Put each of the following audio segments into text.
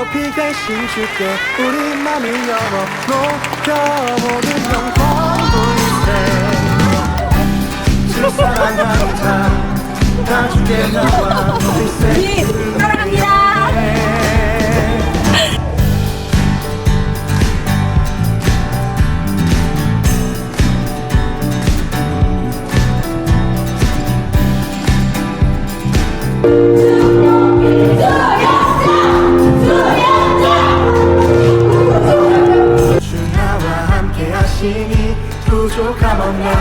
높이 계신 주께 우리 맘을 열어 높여 모든 영광 돌리세 주 사랑하는 자다 주께 나와 높이세 사랑합니다.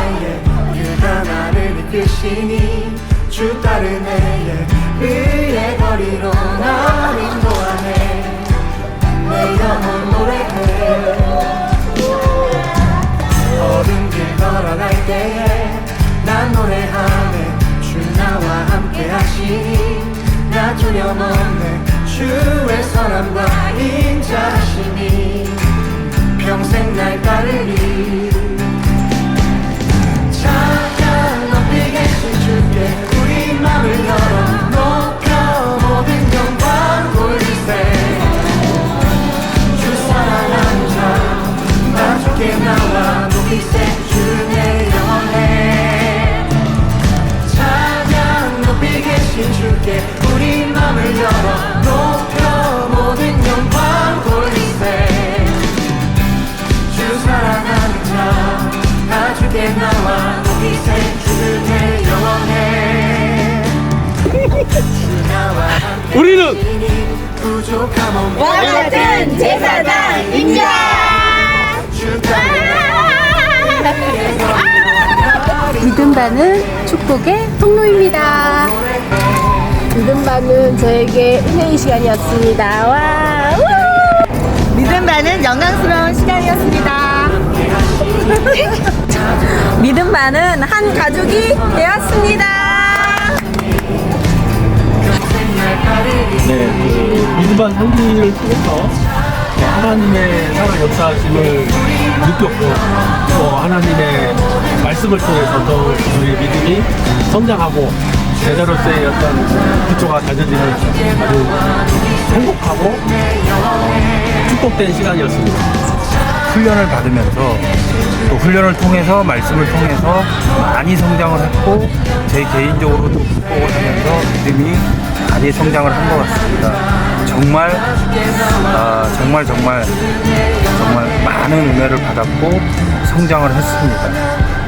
없네 그가 나를 이끄시니 주 따르네 그의 거리로 나를 인도하네. 내 영혼 노래해. 어른 길 걸어갈 때에 난 노래하네. 주 나와 함께 하시니 나 두려움 없네. 주의 선함과 우리는 와 같은 제사장입니다. 주 따르네 믿음받는 축복의 통로입니다. 믿음받는 저에게 은혜의 시간이었습니다. 와! 우! 믿음 많은 영광스러운 시간이었습니다. 믿음 많은 한 가족이 되었습니다. 네, 그 믿음반 상기를 통해서 어, 하나님의 살아 역사심을 느꼈고 또 하나님의 말씀을 통해서 더 우리의 믿음이 성장하고 제자로서의 어떤 기초가 다져지는 아주 행복하고 축복된 시간이었습니다. 훈련을 받으면서 또 훈련을 통해서 말씀을 통해서 많이 성장을 했고 제 개인적으로도 축복을 하면서 믿음이 많이 성장을 한 것 같습니다. 정말 아, 정말 정말 정말 많은 은혜를 받았고 성장을 했습니다.